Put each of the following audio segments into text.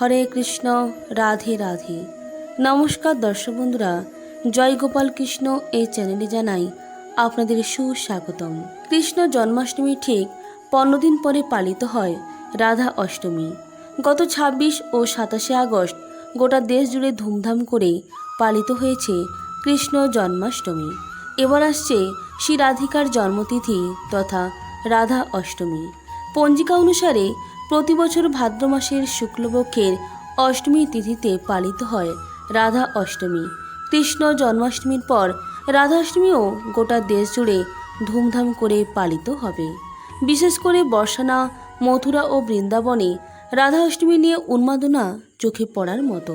হরে কৃষ্ণ, রাধে রাধে। নমস্কার দর্শক বন্ধুরা, জয় গোপাল কৃষ্ণ এই চ্যানেলে জানাই আপনাদের সুস্বাগতম। কৃষ্ণ জন্মাষ্টমী ঠিক পনেরো দিন পরে পালিত হয় রাধা অষ্টমী। গত ছাব্বিশ ও সাতাশে আগস্ট গোটা দেশ জুড়ে ধুমধাম করে পালিত হয়েছে কৃষ্ণ জন্মাষ্টমী। এবার আসছে শ্রী রাধিকার জন্মতিথি তথা রাধা অষ্টমী। পঞ্জিকা অনুসারে প্রতি বছর ভাদ্র মাসের শুক্লপক্ষের অষ্টমী তিথিতে পালিত হয় রাধা অষ্টমী। কৃষ্ণ জন্মাষ্টমীর পর রাধাষ্টমীও গোটা দেশ জুড়ে ধুমধাম করে পালিত হবে। বিশেষ করে বর্ষানা, মথুরা ও বৃন্দাবনে রাধা অষ্টমী নিয়ে উন্মাদনা চোখে পড়ার মতো।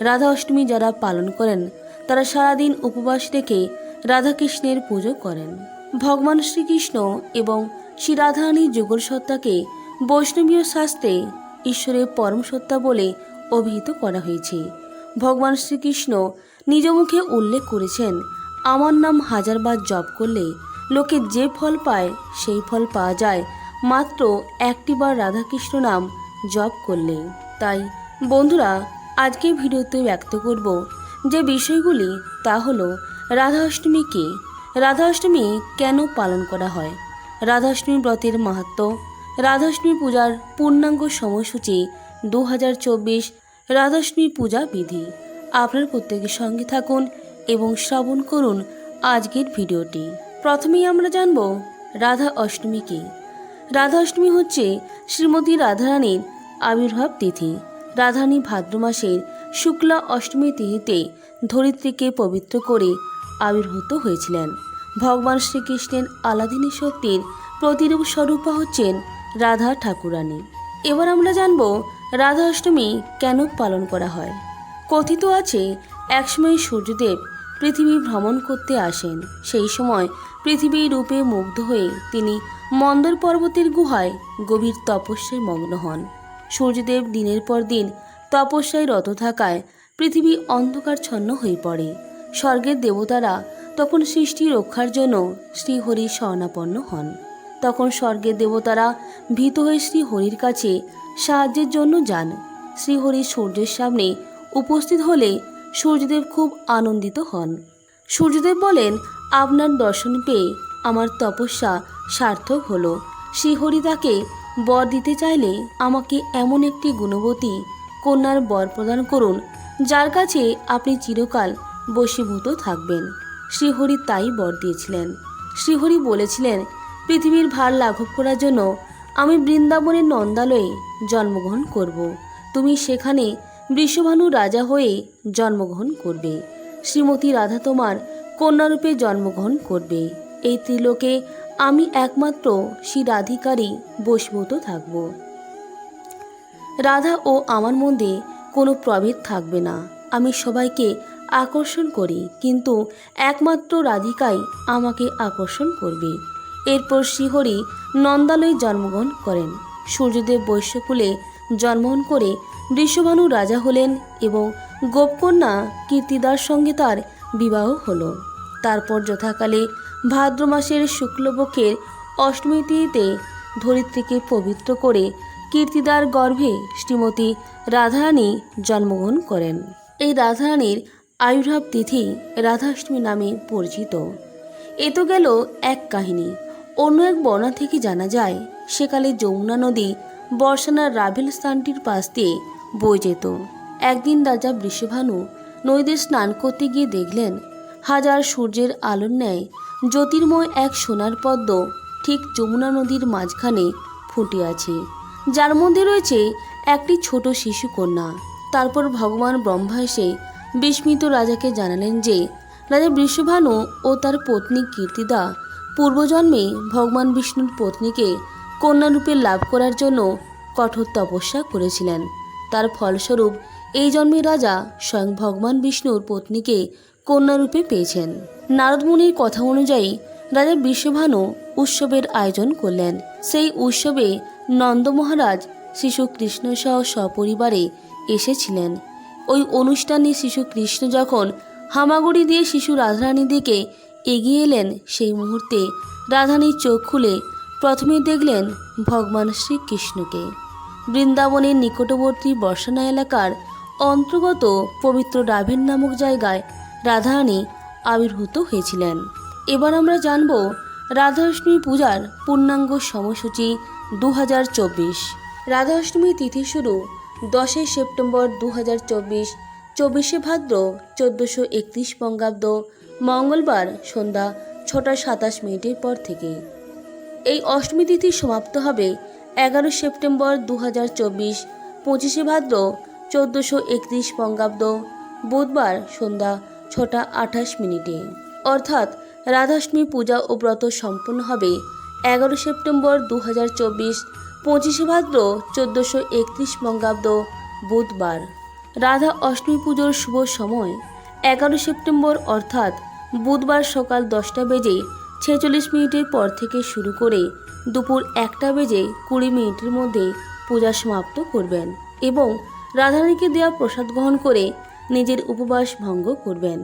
রাধা অষ্টমী যারা পালন করেন, তারা সারাদিন উপবাস রেখে রাধাকৃষ্ণের পুজো করেন। ভগবান শ্রীকৃষ্ণ এবং শ্রী রাধারানীর যুগল সত্তাকে বৈষ্ণবীয় শাস্ত্রে ঈশ্বরের পরম সত্তা বলে অভিহিত করা হয়েছে। ভগবান শ্রীকৃষ্ণ নিজ মুখে উল্লেখ করেছেন, আমার নাম হাজারবার জপ করলে লোকে যে ফল পায় সেই ফল পাওয়া যায়, মাত্র একটিবার রাধাকৃষ্ণ নাম জপ করলে। তাই বন্ধুরা আজকে ভিডিওতে ব্যক্ত করব যে বিষয়গুলি তা হলো রাধা কী। রাধা অষ্টমী কেন পালন করা হয়? রাধাষ্টমী ব্রতের মাহাত্ম রাধাষ্টমী পূজার পূর্ণাঙ্গ সময়সূচি দু হাজার চব্বিশ রাধাষ্টমী পূজা বিধি। আপনার প্রত্যেকের সঙ্গে থাকুন এবং শ্রবণ করুন আজকের ভিডিওটি। প্রথমেই আমরা জানব রাধা অষ্টমী কী। রাধা অষ্টমী হচ্ছে শ্রীমতী রাধারানীর আবির্ভাব তিথি। রাধারানী ভাদ্র মাসের শুক্লা অষ্টমী তিথিতে ধরিত্রীকে পবিত্র করে আবির্ভূত হয়েছিলেন। ভগবান শ্রীকৃষ্ণের আলাদিনী শক্তির প্রতিরূপ স্বরূপা হচ্ছেন রাধা ঠাকুরানী। এবার আমরা জানব রাধা অষ্টমী কেন পালন করা হয়। কথিত আছে, একসময় সূর্যদেব পৃথিবী ভ্রমণ করতে আসেন। সেই সময় পৃথিবীর রূপে মুগ্ধ হয়ে তিনি মন্দর পর্বতের গুহায় গভীর তপস্যায় মগ্ন হন। সূর্যদেব দিনের পর দিন তপস্যায় রত থাকায় পৃথিবী অন্ধকারচ্ছন্ন হয়ে পড়ে। স্বর্গের দেবতারা তখন সৃষ্টি রক্ষার জন্য শ্রীহরি শরণাপন্ন হন। তখন স্বর্গের দেবতারা ভীত হয়ে শ্রীহরির কাছে সাহায্যের জন্য যান। শ্রীহরি সূর্যের সামনে উপস্থিত হলে সূর্যদেব খুব আনন্দিত হন। সূর্যদেব বলেন, আপনার দর্শন পেয়ে আমার তপস্যা সার্থক হলো। শ্রীহরি তাকে বর দিতে চাইলে আমাকে এমন একটি গুণবতী কন্যার বর প্রদান করুন, যার কাছে আপনি চিরকাল বশীভূত থাকবেন। শ্রীহরি তাই বর দিয়েছিলেন। শ্রীহরি বলেছিলেন পৃথিবীর ভার লাঘব করার জন্য আমি বৃন্দাবনের নন্দালয়ে জন্মগ্রহণ করব। তুমি সেখানে বৃষভানু রাজা হয়ে জন্মগ্রহণ করবে। শ্রীমতী রাধা তোমার কন্যারূপে জন্মগ্রহণ করবে। এই ত্রিলোকে আমি একমাত্র শ্রী রাধিকারই বশীভূত থাকব। রাধা ও আমার মধ্যে কোনো প্রভেদ থাকবে না। আমি সবাইকে আকর্ষণ করি, কিন্তু একমাত্র রাধিকাই আমাকে আকর্ষণ করবে। এরপর শ্রীহরি নন্দালয়ে জন্মগ্রহণ করেন। সূর্যদেব বৈশ্যকুলে জন্মগ্রহণ করে বৃষভানু রাজা হলেন এবং গোপকন্যা কীর্তিদার সঙ্গে তার বিবাহ হলো। তারপর যথাকালে ভাদ্র মাসের শুক্লপক্ষের অষ্টমী তিথিতে ধরিত্রীকে পবিত্র করে কীর্তিদার গর্ভে শ্রীমতী রাধারানী জন্মগ্রহণ করেন। এই রাধারানীর আবির্ভাব তিথি রাধাষ্টমী নামে পরিচিত। এ তো গেল এক কাহিনী। অন্য এক বর্ণা থেকে জানা যায়, সেকালে যমুনা নদী বর্ষানার রাভেল স্থানটির পাশ দিয়ে বয়ে যেত। একদিন রাজা বৃষভানু নদীতে স্নান করতে গিয়ে দেখলেন, হাজার সূর্যের আলোর ন্যায় জ্যোতির্ময় এক সোনার পদ্ম ঠিক যমুনা নদীর মাঝখানে ফুটে আছে। যার মধ্যে রয়েছে একটি ছোট শিশু কন্যা। তারপর ভগবান ব্রহ্মা এসে বিস্মিত রাজাকে জানালেন যে, রাজা বৃষভানু ও তার পত্নী কীর্তিদা পূর্বজন্মে ভগবান বিষ্ণুর পত্নীকে কন্যারূপে লাভ করার জন্য কঠোর তপস্যা করেছিলেন। তার ফলস্বরূপ এই জন্মে রাজা স্বয়ং ভগবান বিষ্ণুর পত্নীকে কন্যারূপে পেয়েছেন। নারদমুনির কথা অনুযায়ী রাজা বিশ্বভানু উৎসবের আয়োজন করলেন। সেই উৎসবে নন্দ মহারাজ শিশু কৃষ্ণ সহ সপরিবারে এসেছিলেন। ওই অনুষ্ঠানে শিশু কৃষ্ণ যখন হামাগুড়ি দিয়ে শিশু রাধারানীর দিকে এগিয়ে এলেন সেই মুহূর্তে রাধারানীর চোখ খুলে প্রথমে দেখলেন ভগবান শ্রীকৃষ্ণকে। বৃন্দাবনের নিকটবর্তী বর্ষানা এলাকার অন্তর্গত পবিত্র রাভেন নামক জায়গায় রাধারানী আবির্ভূত হয়েছিলেন। এবার আমরা জানব রাধাষ্টমী পূজার পূর্ণাঙ্গ সময়সূচি দু হাজার চব্বিশ। রাধাষ্টমী তিথি শুরু দশই সেপ্টেম্বর দু হাজার চব্বিশ, চব্বিশে ভাদ্র চোদ্দোশো একত্রিশ বঙ্গাব্দ মঙ্গলবার সন্ধ্যা ছটা সাতাশ মিনিটের পর থেকে। এই অষ্টমী তিথি সমাপ্ত হবে এগারো সেপ্টেম্বর দু হাজার চব্বিশ, পঁচিশে ভাদ্র চোদ্দোশো একত্রিশ বঙ্গাব্দ, বুধবার সন্ধ্যা ছটা আঠাশ মিনিটে। অর্থাৎ রাধাষ্টমী পূজা ও ব্রত সম্পন্ন হবে এগারো সেপ্টেম্বর দু হাজার চব্বিশ, পঁচিশে ভাদ্র চোদ্দোশো একত্রিশ বঙ্গাব্দ, বুধবার। রাধা অষ্টমী পুজোর শুভ সময় এগারো সেপ্টেম্বর, অর্থাৎ বুধবার সকাল দশটা বেজে ছেচল্লিশ মিনিটের পর থেকে শুরু করে দুপুর একটা বেজে কুড়ি মিনিটের মধ্যে পূজা সমাপ্ত করবেন এবং রাধারানীকে দেওয়া প্রসাদ গ্রহণ করে নিজের উপবাস ভঙ্গ করবেন।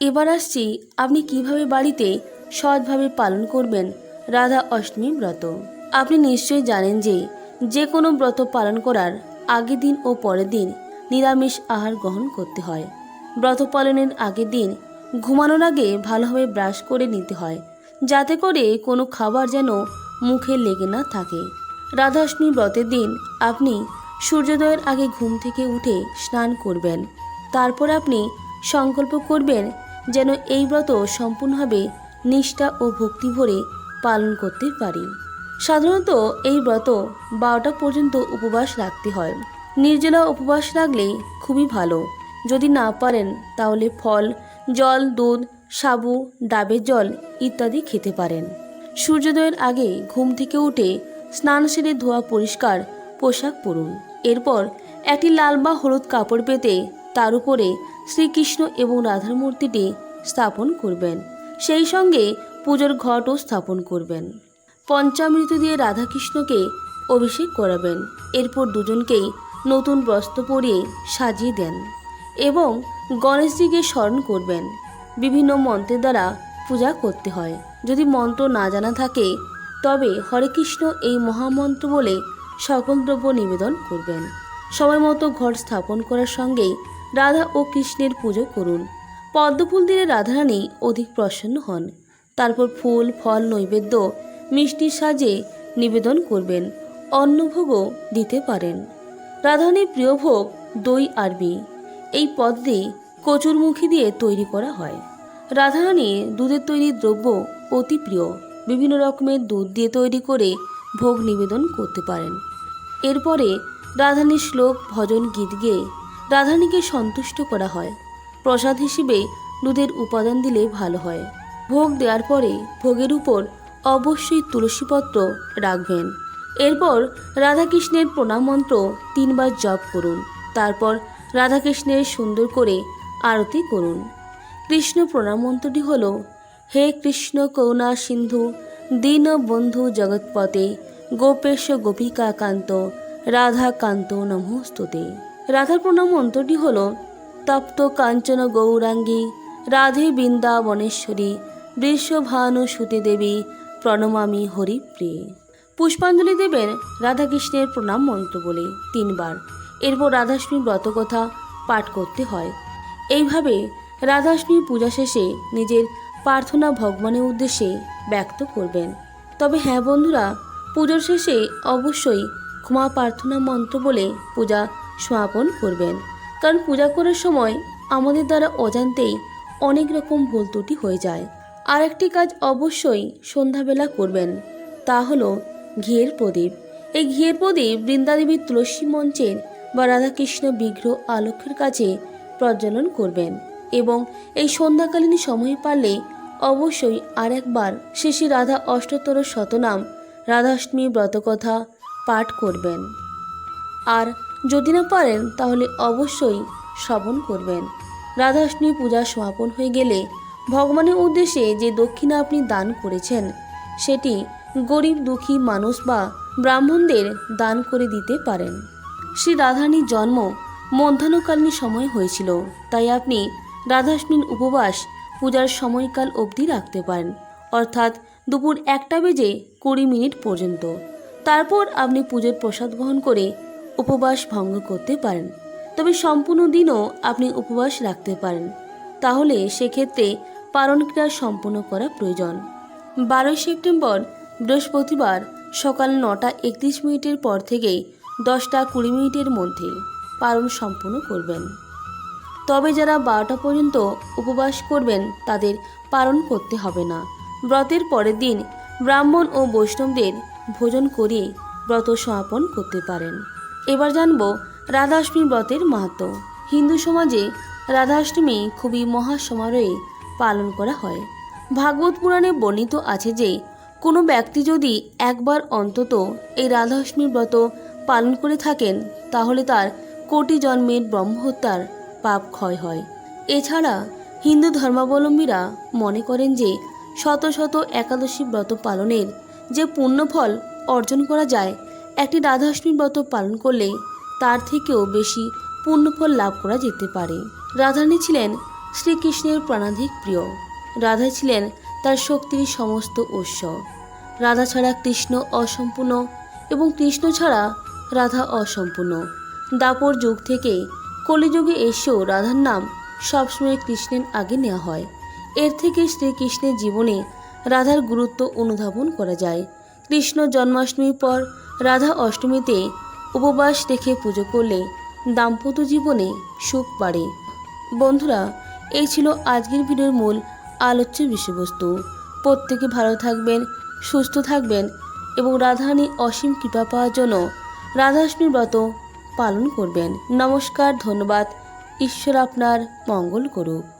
এবার আসছি আপনি কীভাবে বাড়িতে সৎভাবে পালন করবেন রাধা অষ্টমী ব্রত। আপনি নিশ্চয়ই জানেন যে যে কোনো ব্রত পালন করার আগের দিন ও পরের দিন নিরামিষ আহার গ্রহণ করতে হয়। ব্রত পালনের আগের দিন ঘুমানোর আগে ভালোভাবে ব্রাশ করে নিতে হয়, যাতে করে কোনো খাবার যেন মুখে লেগে না থাকে। রাধাষ্টমী ব্রতের দিন আপনি সূর্যোদয়ের আগে ঘুম থেকে উঠে স্নান করবেন। তারপর আপনি সংকল্প করবেন যেন এই ব্রত সম্পূর্ণভাবে নিষ্ঠা ও ভক্তি ভরে পালন করতে পারি। সাধারণত এই ব্রত বারোটা পর্যন্ত উপবাস রাখতে হয়। নির্জলা উপবাস রাখলে খুবই ভালো। যদি না পারেন তাহলে ফল জল, দুধ, সাবু ডাবের জল ইত্যাদি খেতে পারেন। সূর্যোদয়ের আগে ঘুম থেকে উঠে স্নান সেরে ধোয়া পরিষ্কার পোশাক পরুন। এরপর একটি লাল বা হলুদ কাপড় পেতে তার উপরে শ্রীকৃষ্ণ এবং রাধার মূর্তিটি স্থাপন করবেন। সেই সঙ্গে পুজোর ঘটও স্থাপন করবেন। পঞ্চামৃত দিয়ে রাধাকৃষ্ণকে অভিষেক করাবেন। এরপর দুজনকেই নতুন বস্ত্র পরিয়ে সাজিয়ে দেন। এবং গণেশজিকে স্মরণ করবেন। বিভিন্ন মন্ত্রের দ্বারা পূজা করতে হয়। যদি মন্ত্র না জানা থাকে, তবে হরে কৃষ্ণ এই মহামন্ত্র বলে সকল দ্রব্য নিবেদন করবেন। সময় মতো ঘর স্থাপন করার সঙ্গেই রাধা ও কৃষ্ণের পুজো করুন। পদ্মফুল দিলে রাধারানী অধিক প্রসন্ন হন। তারপর ফুল, ফল, নৈবেদ্য মিষ্টির সাজে নিবেদন করবেন। অন্নভোগও দিতে পারেন। রাধারানীর প্রিয় ভোগ দই আরবি। এই পদটি কচুরমুখী দিয়ে তৈরি করা হয়। রাধারানী দুধের তৈরি দ্রব্য অতি প্রিয়। বিভিন্ন রকমের দুধ দিয়ে তৈরি করে ভোগ নিবেদন করতে পারেন। এরপরে রাধারানীর শ্লোক ভজন গীত গেয়ে রাধারানীকে সন্তুষ্ট করা হয়। প্রসাদ হিসেবে দুধের উপাদান দিলে ভালো হয়। ভোগ দেওয়ার পরে ভোগের উপর অবশ্যই তুলসীপত্র রাখবেন। এরপর রাধাকৃষ্ণের প্রণাম মন্ত্র তিনবার জপ করুন। তারপর রাধাকৃষ্ণের সুন্দর করে আরতি করুন। কৃষ্ণ প্রণাম মন্ত্রটি হল, হে কৃষ্ণ করুণা সিন্ধু দীন বন্ধু জগৎপতে গোপেশ গোপিকা কান্ত রাধা কান্ত নমস্তুতে। রাধার প্রণাম মন্ত্রটি হল, তপ্ত কাঞ্চন গৌরাঙ্গী, রাধে বৃন্দাবনেশ্বরী বৃষভানু সুতি দেবী, প্রণমামি হরিপ্রিয়ে। পুষ্পাঞ্জলি দেবেন রাধাকৃষ্ণের প্রণাম মন্ত্র বলে তিনবার। এরপর রাধাষ্টমী ব্রতকথা পাঠ করতে হয়। এইভাবে রাধাষ্টমী পূজা শেষে নিজের প্রার্থনা ভগবানের উদ্দেশ্যে ব্যক্ত করবেন। তবে হ্যাঁ বন্ধুরা, পুজোর শেষে অবশ্যই ক্ষমা প্রার্থনা মন্ত্র বলে পূজা সমাপন করবেন। কারণ পূজা করার সময় আমাদের দ্বারা অজান্তেই অনেক রকম ভুল ত্রুটি হয়ে যায়। আর একটি কাজ অবশ্যই সন্ধ্যাবেলা করবেন, তা হলো ঘিয়ের প্রদীপ। এই ঘিয়ের প্রদীপ বৃন্দাদেবীর তুলসী মঞ্চের বা রাধাকৃষ্ণ বিগ্রহ আলোকের কাছে প্রজ্বলন করবেন এবং এই সন্ধ্যাকালীন সময় পারলে অবশ্যই আর একবার শেষে রাধা অষ্টতর শতনাম রাধাষ্টমী ব্রতকথা পাঠ করবেন। আর যদি না পারেন, তাহলে অবশ্যই শ্রবণ করবেন। রাধাষ্টমী পূজা সমাপন হয়ে গেলে ভগবানের উদ্দেশ্যে যে দক্ষিণা আপনি দান করেছেন, সেটি গরিব দুঃখী মানুষ বা ব্রাহ্মণদের দান করে দিতে পারেন। শ্রী রাধারানীর জন্ম মধ্যাহ্নকালীন সময় হয়েছিল। তাই আপনি রাধাষ্টমীর উপবাস পূজার সময়কাল অবধি রাখতে পারেন। অর্থাৎ দুপুর একটা বেজে কুড়ি মিনিট পর্যন্ত। তারপর আপনি পুজোর প্রসাদ গ্রহণ করে উপবাস ভঙ্গ করতে পারেন। তবে সম্পূর্ণ দিনও আপনি উপবাস রাখতে পারেন। তাহলে সেক্ষেত্রে পালন ক্রিয়া সম্পূর্ণ করা প্রয়োজন। বারোই সেপ্টেম্বর বৃহস্পতিবার সকাল নটা একত্রিশ মিনিটের পর থেকে দশটা কুড়ি মিনিটের মধ্যে পালন সম্পূর্ণ করবেন। তবে যারা বারোটা পর্যন্ত উপবাস করবেন, তাদের পালন করতে হবে না। ব্রতের পরের দিন ব্রাহ্মণ ও বৈষ্ণবদের ভোজন করিয়ে ব্রত সমাপন করতে পারেন। এবার জানব রাধাষ্টমী ব্রতের মাহাত্ম। হিন্দু সমাজে রাধাষ্টমী খুবই মহাসমারোহে পালন করা হয়। ভাগবত পুরাণে বর্ণিত আছে যে, কোনো ব্যক্তি যদি একবার অন্তত এই রাধাষ্টমী ব্রত পালন করে থাকেন, তাহলে তার কোটি জন্মের ব্রহ্মহত্যার পাপ ক্ষয় হয়। এছাড়া হিন্দু ধর্মাবলম্বীরা মনে করেন যে শত শত একাদশী ব্রত পালনের যে পুণ্যফল অর্জন করা যায়, একটি রাধাষ্টমী ব্রত পালন করলে তার থেকেও বেশি পুণ্যফল লাভ করা যেতে পারে। রাধারানী ছিলেন শ্রীকৃষ্ণের প্রাণাধিক প্রিয়। রাধা ছিলেন তার শক্তির সমস্ত উৎস। রাধা ছাড়া কৃষ্ণ অসম্পূর্ণ এবং কৃষ্ণ ছাড়া রাধা অসম্পূর্ণ। দাপর যুগ থেকে কলিযুগে এসেও রাধার নাম সবসময় কৃষ্ণের আগে নেওয়া হয়। এর থেকে শ্রীকৃষ্ণের জীবনে রাধার গুরুত্ব অনুধাবন করা যায়। কৃষ্ণ জন্মাষ্টমীর পর রাধা অষ্টমীতে উপবাস রেখে পুজো করলে দাম্পত্য জীবনে সুখ বাড়ে। বন্ধুরা, এই ছিল আজকের ভিডিওর মূল আলোচ্য বিষয়বস্তু। প্রত্যেকে ভালো থাকবেন, সুস্থ থাকবেন এবং রাধারানী অসীম কৃপা পাওয়ার জন্য রাধাষ্টমীর ব্রত পালন করবেন। নমস্কার ধন্যবাদ। ঈশ্বর আপনার মঙ্গল করুক।